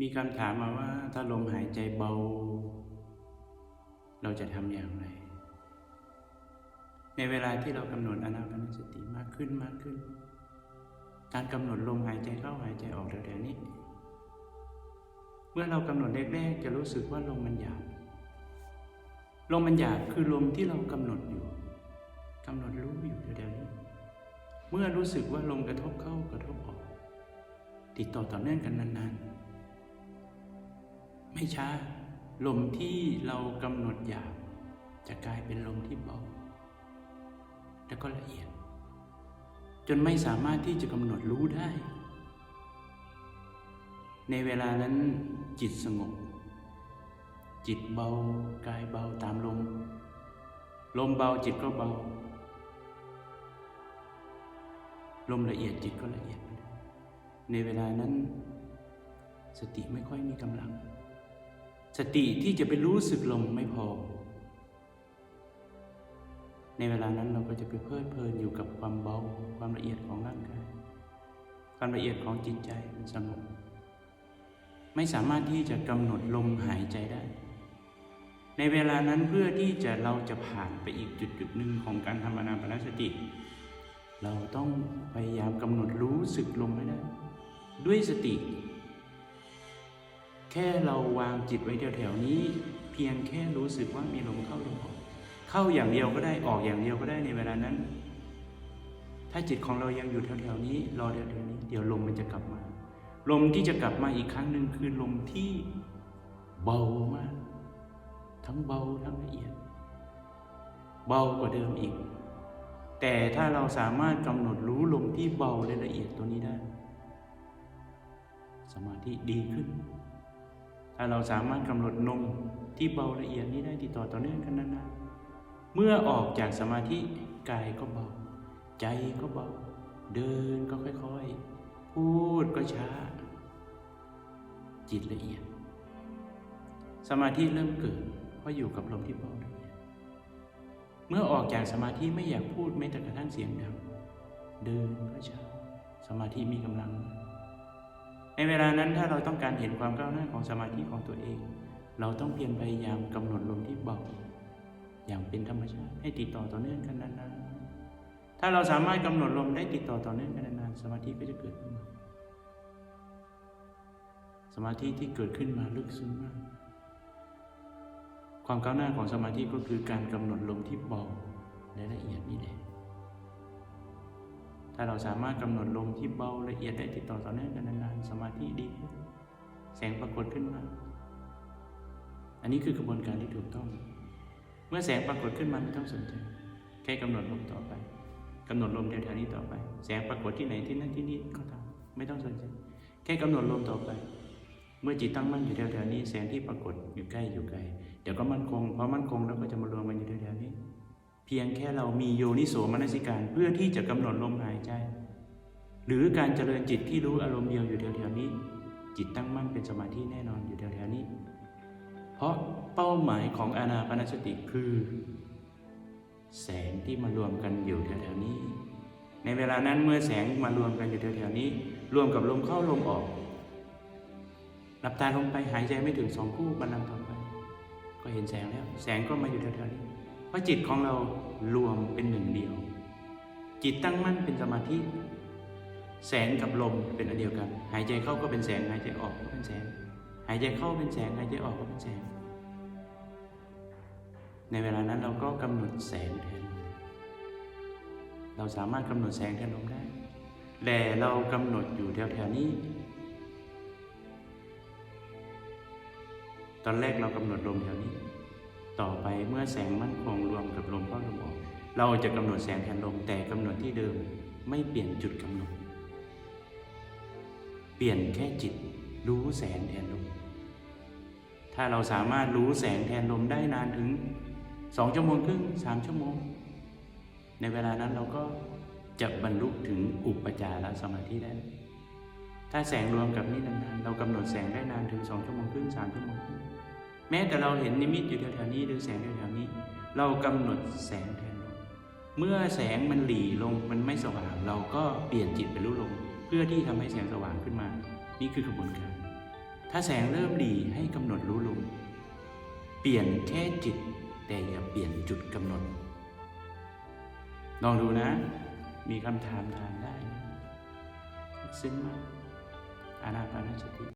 มีคำถามมาว่า ถ้าลมหายใจเบา เราจะทำอย่างไร ในเวลาที่เรากำหนดอนาปานสติมากขึ้นมากขึ้น การกำหนดลมหายใจเข้าหายใจออกแถวนี้ เมื่อเรากำหนดแรกๆจะรู้สึกว่าลมมันหยาบลมมันหยาบคือลมที่เรากำหนดอยู่กำหนดรู้อยู่แถวนี้ เมื่อรู้สึกว่าลมกระทบเข้ากระทบออก ติดต่อต่อเนื่องกันนานๆ ไม่ช้า ลมที่เรากำหนดหยาบจะกลายเป็นลมที่เบาแล้วก็ละเอียด จนไม่สามารถที่จะกำหนดรู้ได้ ในเวลานั้นจิตสงบ จิตเบากายเบาตามลม ลมเบาจิตก็เบา ลมละเอียดจิตก็ละเอียด ในเวลานั้น สติไม่ค่อยมีกำลัง สติที่จะไปรู้สึกลมไม่พอ ในเวลานั้นเราก็จะไปเพลิดเพลินอยู่กับความเบาความละเอียดของร่างกายความละเอียดของจิตใจมันสงบไม่สามารถที่จะกำหนดลมหายใจได้ ในเวลานั้นเพื่อที่จะเราจะผ่านไปอีกจุดจุดหนึ่งของการทำอนาปนสติ เราต้องพยายามกำหนดรู้สึกลมให้ได้ ด้วยสติ แค่เราวางจิตไว้แถวๆนี้ เพียงแค่รู้สึกว่ามีลมเข้าลมออกเข้าอย่างเดียวก็ได้ออกอย่างเดียวก็ได้ในเวลานั้น ถ้าจิตของเรายังอยู่แถวๆนี้รอแถวๆนี้ เดี๋ยวลมมันจะกลับมา ลมที่จะกลับมาอีกครั้งหนึ่งคือลมที่เบามาก ทั้งเบาทั้งละเอียด เบากว่าเดิมอีก แต่ถ้าเราสามารถกำหนดรู้ลมที่เบาและละเอียดตัวนี้ได้ สมาธิดีขึ้น ถ้าเราสามารถกำหนดลมที่เบาละเอียดนี้ได้ติดต่อต่อเนื่องกันนานๆเมื่อออกจากสมาธิกายก็เบา ใจก็เบา เดินก็ค่อยๆ พูดก็ช้า จิตละเอียด สมาธิเริ่มเกิดเพราะอยู่กับลมที่เบาละเอียดเมื่อออกจากสมาธิไม่อยากพูดแม้แต่กระทั่งเสียงดังเดินก็ช้าสมาธิมีกำลัง ในเวลานั้นถ้าเราต้องการเห็นความก้าวหน้าของสมาธิของตัวเอง เราต้องเพียรพยายามกำหนดลมที่เบาอย่างเป็นธรรมชาติให้ติดต่อต่อเนื่องกันนานๆถ้าเราสามารถกำหนดลมได้ติดต่อต่อเนื่องกันนานๆสมาธิก็จะเกิดขึ้นมาสมาธิที่เกิดขึ้นมาลึกซึ้งมาก ความก้าวหน้าของสมาธิก็คือการกำหนดลมที่เบาและละเอียดนี่แหละ ถ้าเราสามารถกำหนดลมที่เบาละเอียดได้ติดต่อต่อเนื่องกันนานๆสมาธิดีแสงปรากฏขึ้นมา อันนี้คือกระบวนการที่ถูกต้อง เมื่อแสงปรากฏขึ้นมาไม่ต้องสนใจ แค่กำหนดลมต่อไปกำหนดลมแถวๆนี้ต่อไป แสงปรากฏที่ไหนที่นั่นที่นี่ก็ตามไม่ต้องสนใจ แค่กำหนดลมต่อไป เมื่อจิตตั้งมั่นอยู่แถวๆนี้ แสงที่ปรากฏอยู่ใกล้อยู่ไกลเดี๋ยวก็มั่นคงพอมั่นคงแล้วก็จะมารวมกันอยู่แถวๆนี้เพียงแค่เรามีโยนิโสมนสิการเพื่อที่จะกำหนดลมหายใจ หรือการเจริญจิตที่รู้อารมณ์เดียวอยู่แถวๆนี้ จิตตั้งมั่นเป็นสมาธิแน่นอนอยู่แถวๆนี้ เพราะเป้าหมายของอานาปนสติคือ แสงที่มารวมกันอยู่แถวๆนี้ ในเวลานั้นเมื่อแสงมารวมกันอยู่แถวๆนี้ รวมกับลมเข้าลมออกหลับตาลงไปหายใจไม่ถึงสองคู่บันลังก์ต่อไป ก็เห็นแสงแล้ว แสงก็มาอยู่แถวๆนี้ เพราะจิตของเรารวมเป็นหนึ่งเดียว จิตตั้งมั่นเป็นสมาธิ แสงกับลมเป็นอันเดียวกัน หายใจเข้าก็เป็นแสง หายใจออกก็เป็นแสง หายใจเข้าเป็นแสง หายใจออกก็เป็นแสง ในเวลานั้นเราก็กำหนดแสงแทนลมเราสามารถกำหนดแสงแทนลมได้ แต่เรากำหนดอยู่แถวๆนี้ตอนแรกเรากำหนดลมแถวนี้ ต่อไปเมื่อแสงมั่นคงรวมกับลมเข้าลมออก เราจะกำหนดแสงแทนลมแต่กำหนดที่เดิมไม่เปลี่ยนจุดกำหนด เปลี่ยนแค่จิตรู้แสงแทนลม ถ้าเราสามารถรู้แสงแทนลมได้นานถึงสองชั่วโมงครึ่งสามชั่วโมง ในเวลานั้นเราก็จะบรรลุถึงอุปจารสมาธิได้ ถ้าแสงรวมกับนี้นานๆเรากำหนดแสงได้นานถึงสองชั่วโมงครึ่งสามชั่วโมงครึ่ง แม้แต่เราเห็นนิมิตอยู่แถวๆนี้หรือแสงแถวๆนี้ เรากำหนดแสงแทนลมเมื่อแสงมันหลีลงมันไม่สว่าง เราก็เปลี่ยนจิตไปรู้ลมเพื่อที่ทำให้แสงสว่างขึ้นมา นี่คือขบวนการ ถ้าแสงเริ่มหลีให้กำหนดรู้ลมเปลี่ยนแค่จิต แต่อย่าเปลี่ยนจุดกำหนดลองดูนะ มีคำถามถามได้นะ ซึ้งมากอานาปานสติ